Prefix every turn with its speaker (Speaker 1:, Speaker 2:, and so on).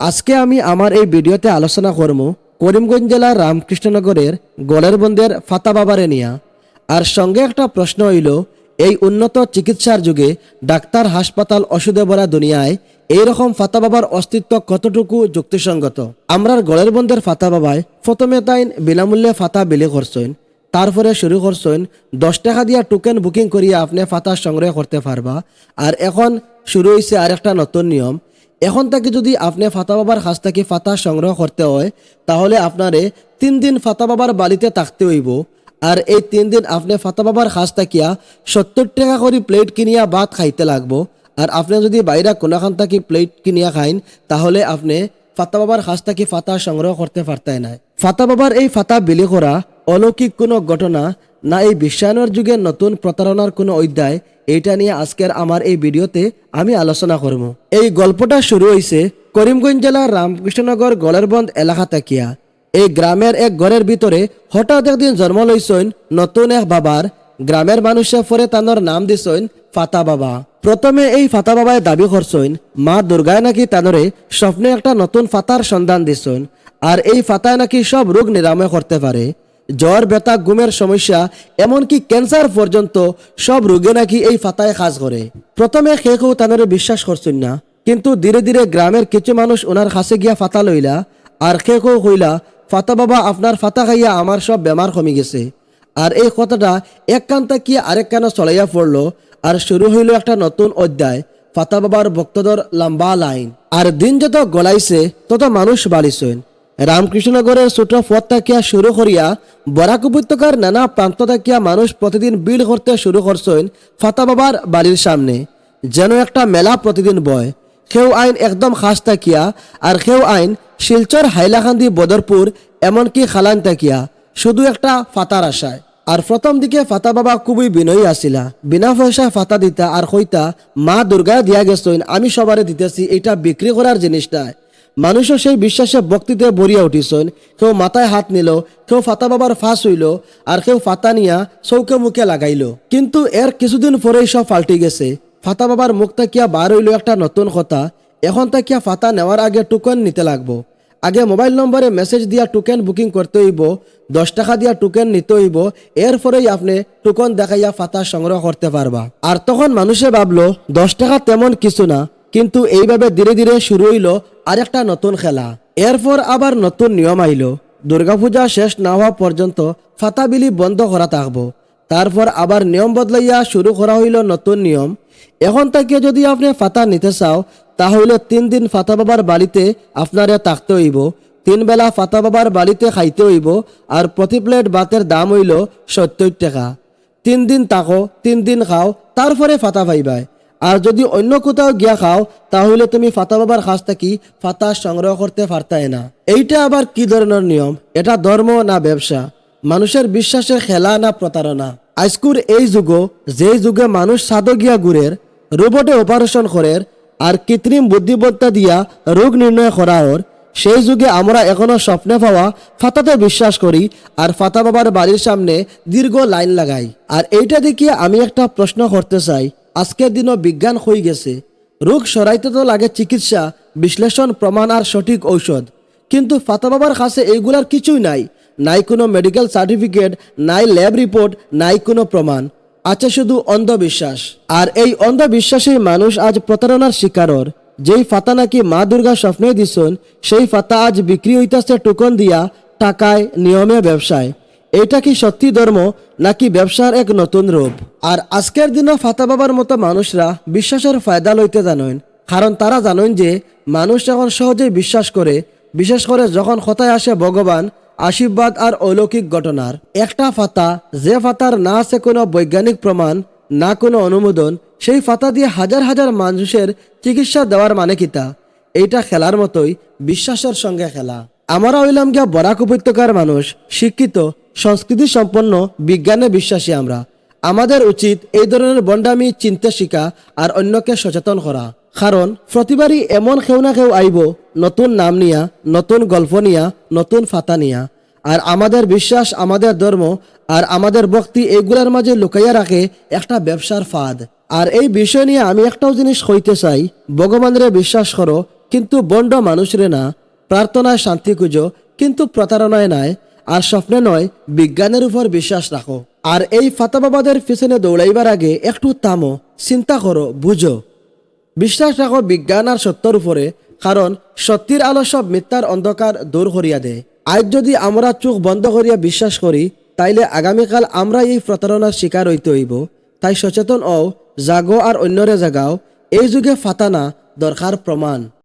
Speaker 1: আজকে আমি আমার এই ভিডিওতে আলোচনা করব করিমগঞ্জ জেলার রামকৃষ্ণনগরের গলের বন্দের ফাতা বাবারে নিয়া। আর সঙ্গে একটা প্রশ্ন হইল, এই উন্নত চিকিৎসার যুগে ডাক্তার হাসপাতাল ওষুধে ভরা দুনিয়ায় এইরকম ফাতা বাবার অস্তিত্ব কতটুকু যুক্তিসঙ্গত? আমরার গলের বন্দের ফাতা বাবায় প্রথমে তাইন বিনামূল্যে ফাতা বিলি করছেন। তারপরে শুরু করছেন, দশ টাকা দিয়া টোকেন বুকিং করিয়া আপনি ফাতা সংগ্রহ করতে পারবা। আর এখন শুরু হয়েছে আর একটা নতুন নিয়ম এখন থেকে যদি আপনি ফাতা বাবার কাছ থেকে ফাতা সংগ্রহ করতে হয়, তাহলে আপনারে তিন দিন ফাতা বাবার বাড়িতে থাকতে হইব। আর এই তিন দিন আপনি ফাতা বাবার কাছ থাকিয়া সত্তর টাকা করে প্লেট কিনিয়া ভাত খাইতে লাগবো। আর আপনি যদি বাইরে কোনোখান থেকে প্লেট কিনিয়া খাইন, তাহলে আপনি ফাতা বাবার কাছ থেকে ফাতা সংগ্রহ করতে পারতেন না ফাতা বাবার এই ফাতা বিলি করা অলৌকিক কোনো ঘটনা না এই বিশ্বায়নের যুগে নতুন প্রতারণার কোনো অধ্যায়, এইটা নিয়ে আজকের আমার এই ভিডিওতে আমি আলোচনা করব। এই গল্পটা শুরু হয়েছে করিমগঞ্জ জেলার রামকৃষ্ণনগর গলেরবন্দ এলাকা তাকিয়া। এই গ্রামের এক ঘরের ভিতরে হঠাৎ একদিন জন্ম লইছেন নতুন এক বাবার। গ্রামের মানুষে পরে তানোর নাম দিছেন ফাতা বাবা। প্রথমে এই ফাতা বাবায় দাবি করছেন, মা দুর্গায় নাকি তানরে স্বপ্নে একটা নতুন ফাতার সন্ধান দিছেন, আর এই ফাতায় নাকি সব রোগ নিরাময় করতে পারে। জ্বর, ব্যথা, ঘুমের সমস্যা, এমনকি ক্যান্সার পর্যন্ত সব রোগে নাকি এই ফাতায় কাজ করে। প্রথমে সে কেউ তানরে বিশ্বাস করছেন না, কিন্তু ধীরে ধীরে গ্রামের কিছু মানুষ ওনার কাছে গিয়া ফাতা লইলা, আর সে কেউ কইলা, ফাতা বাবা, আপনার ফাতা খাইয়া আমার সব বেমার কমে গেছে। আর এই কথাটা এক কান কি আরেক কানে চলাইয়া পড়ল, আর শুরু হইল একটা নতুন অধ্যায়, ফাতা বাবার ভক্তদের লম্বা লাইন। আর দিন যত গলাইছে, তত মানুষ বাড়িছেন রামকৃষ্ণনগরের ছোট পথ থাকিয়া শুরু করিয়া বরাক উপত্যকার নানা প্রান্ত থাকিয়া মানুষ প্রতিদিন বিল করতে শুরু করছেন ফাতা বাবার বাড়ির সামনে। যেন একটা মেলা প্রতিদিন বয়। খেউ আইন একদম খাস তাকিয়া, আর খেউ আইন শিলচর, হাইলাকান্দি, বদরপুর, এমনকি খালান তাকিয়া। শুধু একটা ফাতার আশায়। আর প্রথম দিকে ফাতা বাবা খুবই বিনয়ী আসিলা। বিনা পয়সায় ফাতা দিতা আর কইতা, মা দুর্গা দিয়া গেছেন, আমি সবারে দিতেছি এটা বিক্রি করার জিনিসটায়। মানুষও সেই বিশ্বাসে বক্তিতে ভরিয়া উঠিছেন। কেউ মাথায় হাত নিল, কেউ ফাতা বাবার ফাঁস হইল, আর কেউ ফাতা নিয়া চৌকে মুখে লাগাইল। কিন্তু এর কিছুদিন পরেই সব পাল্টি গেছে। ফাতা বাবার মুখ তাকিয়া বার হইল একটা নতুন কথা, এখন তাকিয়া ফাতা নেওয়ার আগে টোকন নিতে লাগবো। আগে মোবাইল নম্বরে মেসেজ দিয়া টোকেন বুকিং করতে হইব, দশ টাকা দিয়া টোকেন নিতে হইব এরপরেই আপনি টোকন দেখাইয়া ফাতা সংগ্রহ করতে পারবা। আর তখন মানুষে ভাবলো, দশ টাকা তেমন কিছু না, কিন্তু এইভাবে ধীরে ধীরে শুরু হইল আরেকটা নতুন খেলা। এরপর আবার নতুন নিয়ম আইল। দুর্গাপূজা শেষ না হওয়া পর্যন্ত ফাতা বিলি বন্ধ করা থাকব। তারপর আবার নিয়ম বদলাইয়া শুরু করা হইল নতুন নিয়ম। এখন থেকে যদি আপনি ফাতা নিতে চাও, তাহলে তিন দিন ফাতা বাবার বাড়িতে আপনারে থাকতে হইব। তিন বেলা ফাতা বাবার বাড়িতে খাইতে হইব আর প্রতি প্লেট বাতের দাম হইল সত্তর টাকা। তিন দিন তাকো তিন দিন খাও, তারপরে ফাতা পাইবাই। আর যদি অন্য কোথাও গিয়া খাও, তাহলে তুমি ফাতা বাবার কাছ থেকে ফাতা সংগ্রহ করতে পারতাই না। এইটা আবার কি ধরনের নিয়ম? এটা ধর্ম না ব্যবসা? মানুষের বিশ্বাসের খেলা না প্রতারণা? আজকুর এই যুগ যে যুগে মানুষ সাধগিয়া গুড়ের রোবটে অপারেশন করের, আর কৃত্রিম বুদ্ধিমত্তা দিয়া রোগ নির্ণয় করা ওর সেই যুগে আমরা এখনও স্বপ্নে পাওয়া ফাতাতে বিশ্বাস করি আর ফাতা বাবার বাড়ির সামনে দীর্ঘ লাইন লাগাই। আর এইটা দেখিয়ে আমি একটা প্রশ্ন করতে চাই আজকের দিনও বিজ্ঞান হয়ে গেছে। রোগ সরাইতে তো লাগে চিকিৎসা, বিশ্লেষণ প্রমাণ আর সঠিক ঔষধ। কিন্তু ফাতা বাবার কাছে এইগুলার কিছুই নাই। নাই কোনো মেডিকেল সার্টিফিকেট নাই ল্যাব রিপোর্ট নাই কোনো প্রমাণ আছে শুধু অন্ধবিশ্বাস। আর এই অন্ধবিশ্বাসেই মানুষ আজ প্রতারণার শিকারর যেই ফাতা নাকি মা দুর্গা স্বপ্নে দিছন সেই ফাতা আজ বিক্রি হইতাছে টোকন দিয়া টাকায় নিয়মে ব্যবসায় এটা কি সত্যি ধর্ম, নাকি ব্যবসার এক নতুন রূপ? আর আজকের দিনও ফাতা বাবার মতো মানুষরা বিশ্বাসের ফায়দা লইতে জানেন, কারণ তারা জানেন যে মানুষ এখন সহজেই বিশ্বাস করে, বিশেষ করে যখন কথায় আসে ভগবান, আশীর্বাদ আর অলৌকিক ঘটনার। একটা ফাতা, যে ফাতার না আছে কোনো বৈজ্ঞানিক প্রমাণ, না কোনো অনুমোদন, সেই ফাতা দিয়ে হাজার হাজার মানুষের চিকিৎসা দেওয়ার মানে কিতা এইটা খেলার মতোই, বিশ্বাসের সঙ্গে খেলা। আমরা হইলাম গিয়া বরাক উপত্যকার মানুষ, শিক্ষিত সংস্কৃতি সম্পন্ন বিজ্ঞানে বিশ্বাসী আমরা। আমাদের উচিত এই ধরনের বন্ডামি, চিন্তা শিকা আর অন্যকে সচেতন করা। কারণ প্রতিবারই এমন কেউ না কেউ আইব, নতুন নাম নিয়া, নতুন গল্প নিয়া, নতুন ফাতা নিয়া। আর আমাদের বিশ্বাস, আমাদের ধর্ম আর আমাদের ভক্তি এইগুলার মাঝে লুকাইয়া রাখে একটা ব্যবসার ফাঁদ। আর এই বিষয় নিয়ে আমি একটাও জিনিস কইতে চাই, ভগবানরে বিশ্বাস করো, কিন্তু বন্ড মানুষরে না। প্রার্থনায় শান্তি খুঁজো, কিন্তু প্রতারণায় নাই। আর স্বপ্নে নয়, বিজ্ঞানের উপর বিশ্বাস রাখো। আর এই ফাতাবাবাদের পিছনে দৌড়াইবার আগে একটু থামো, চিন্তা করো, বুঝো। বিশ্বাস রাখো, বিজ্ঞান আর সত্যর উপরে, কারণ সত্যির আলো সব মিথ্যার অন্ধকার দূর করিয়া দেয়। আজ যদি আমরা চোখ বন্ধ করিয়া বিশ্বাস করি, তাইলে আগামীকাল আমরা এই প্রতারণার শিকার হইতে হইব। তাই সচেতন ও জাগো আর অন্যরে জাগাও। এই যুগে ফাতানা দরকার প্রমাণ।